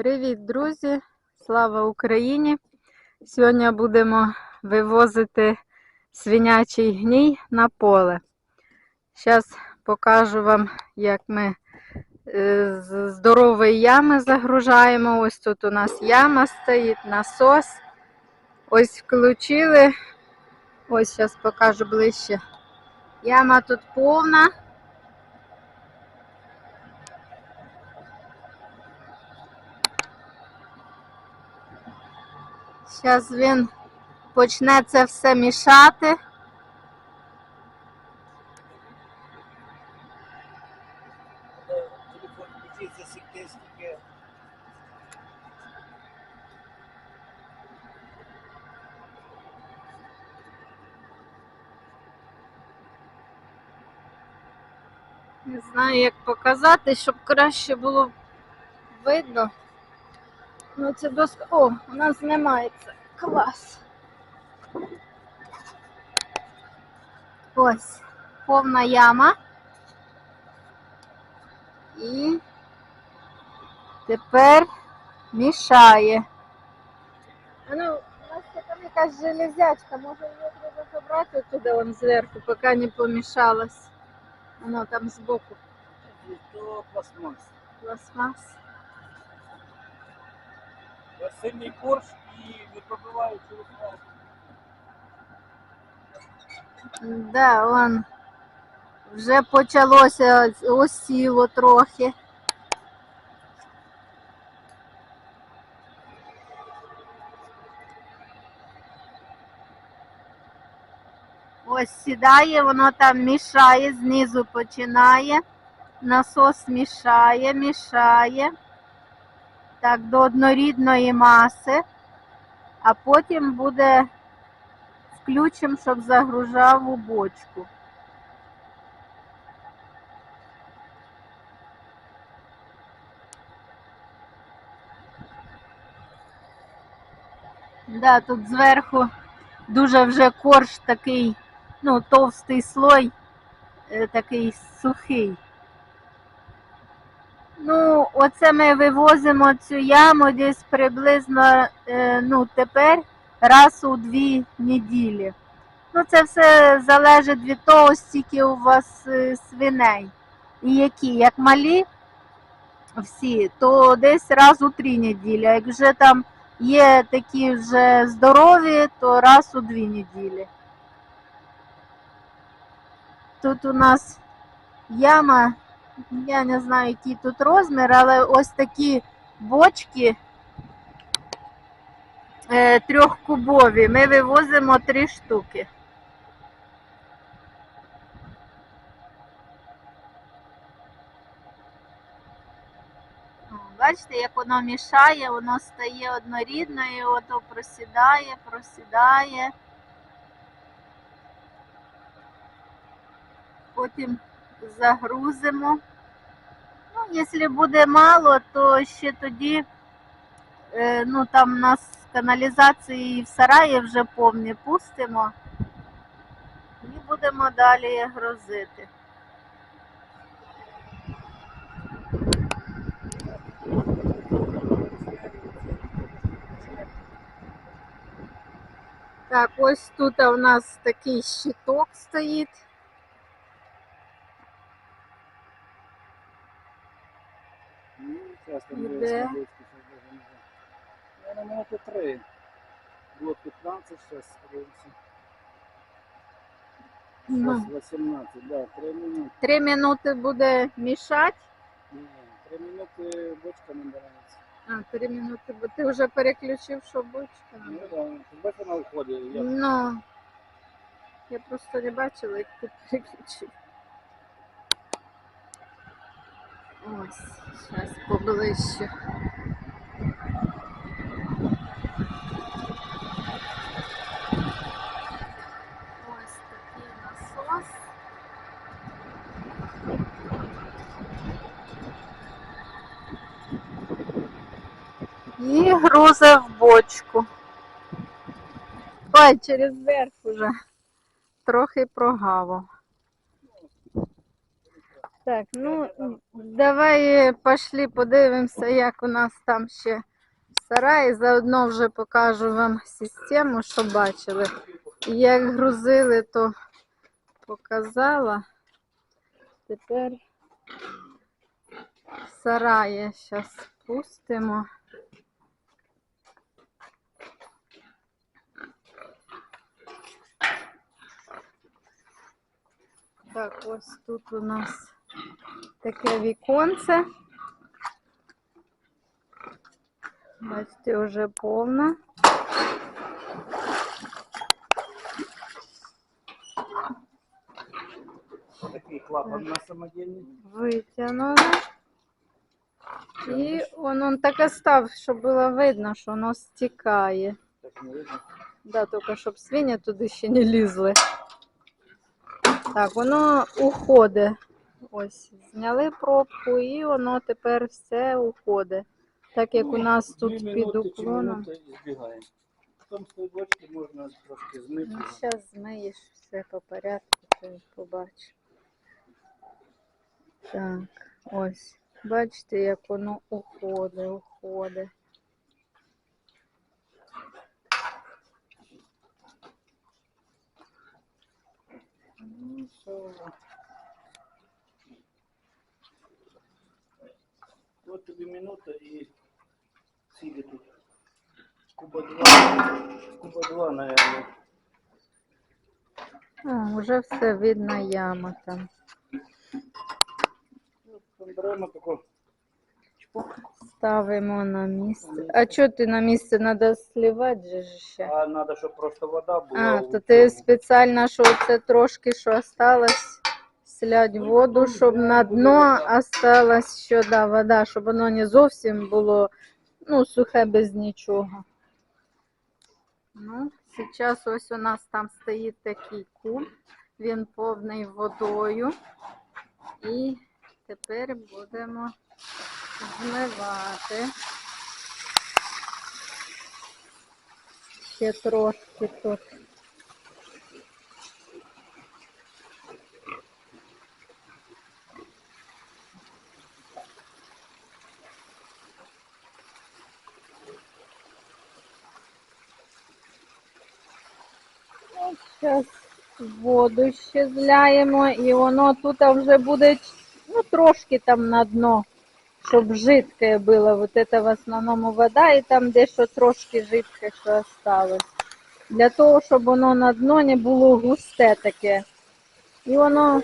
Привіт, друзі! Слава Україні! Сьогодні будемо вивозити свинячий гній на поле. Зараз покажу вам, як ми е, з здорової ями загружаємо. Ось тут у нас яма стоїть, насос. Ось включили. Ось зараз покажу ближче. Яма тут повна. Зараз він почне це все мішати. Не знаю, як показати, щоб краще було видно. Ну, це доска. О, у нас знімається. Клас. Ось повна яма. І тепер мішає. А ну, у нас там якась железячка, може її треба забрати туди вон зверху, поки не помішалась. Воно там збоку пластмас. пластмас. Сильний корж і не пробиває через палку. Да, он вже почалося осіло трохи. Ось сідає, воно там мішає, знизу починає. Насос мішає, мішає. Так, до однорідної маси, а потім буде включимо, щоб загружав у бочку. Да, тут зверху дуже вже корж такий, ну, товстий слой, е, такий сухий. Ну, оце ми вивозимо цю яму десь приблизно, е, ну, тепер раз у дві неділі. Ну, це все залежить від того, скільки у вас е, свиней. І які, як малі всі, то десь раз у три неділі. А як вже там є такі вже здорові, то раз у дві неділі. Тут у нас яма, я не знаю, який тут розмір, але ось такі бочки е, трьохкубові. Ми вивозимо три штуки. Бачите, як воно мішає, воно стає однорідною, ото просідає, просідає. Потім загрузимо. Ну, якщо буде мало, то ще тоді, е, ну там у нас каналізації в сараї вже повні, пустимо і будемо далі грузити. Так, ось тут у нас такий щиток стоїть. Ну, зараз там Іде. на минути три. Було 15, зараз подивимося. Зараз 18, да, 3 минути. Три минути буде мішати. Ні, 3 минути бочка набирається. А, три минути, бо ти вже переключив, що бочка. Ну да, бачиш входить. Я... Ну, я просто не бачила, як ти переключив. Ось, зараз поближче. Ось такий насос. І грузив в бочку. Ой, через верх уже. Трохи прогавив. Так, ну давай пошли подивимося, як у нас там ще в сараї. Заодно вже покажу вам систему, що бачили. Як грузили, то показала. Тепер в сараї зараз спустимо. Так, ось тут у нас таке віконце. Бачите, вже повна. Такий клапан на самодільний. Витягнули. І воно таке став, щоб було видно, що воно стікає. Так не видно. Да, тільки щоб свині туди ще не лізли. Так, воно уходить. Ось, зняли пробку і воно тепер все уходить. Так як у нас тут під уклоном. Там з можна трошки змити. Ну, зараз змиєш все по порядку, то побачиш. Так, ось. Бачите, як воно уходить, уходить. Ну, тобі минута і скільки тут? Куба 2. Куба 2, наверное. О, вже все видно яма там. Там таку Ставимо на місце. А що ти на місце треба сливати же ж ще? а треба, щоб просто вода була. А, то ти спеціально, що це трошки, що осталось, слять воду, щоб на дно осталась що, да, вода, щоб воно не зовсім було ну, сухе без нічого. Ну, зараз ось у нас там стоїть такий куб, він повний водою. І тепер будемо змивати. Ще трошки тут. Зараз воду ще зляємо, і воно тут вже буде ну, трошки там на дно, щоб жидке було. Вот это в основному вода, і там дещо трошки жидке, що осталось. Для того, щоб воно на дно не було густе таке. І воно,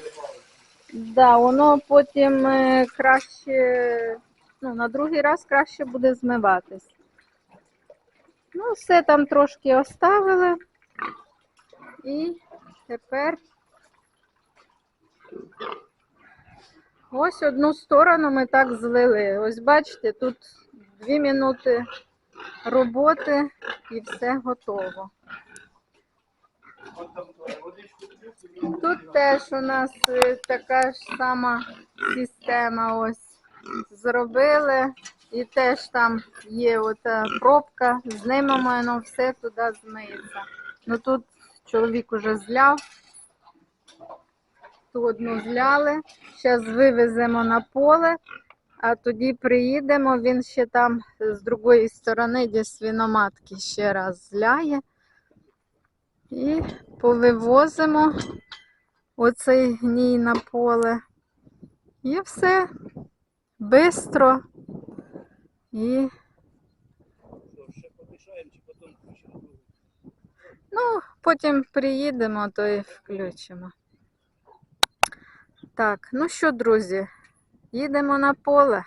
да, воно потім е, краще, ну, на другий раз краще буде змиватись. Ну, все там трошки оставили. І тепер ось одну сторону ми так злили. Ось бачите, тут дві минути роботи і все готово. Тут теж у нас е, така ж сама система ось зробили. І теж там є ота пробка, знімемо воно все туди змиється. Ну тут чоловік уже зляв. Ту одну зляли. Зараз вивеземо на поле, а тоді приїдемо, він ще там з другої сторони, де свиноматки ще раз зляє. І повивозимо оцей гній на поле. І все. Бистро. І ну, потім приїдемо, то і включимо. Так, ну що, друзі, їдемо на поле.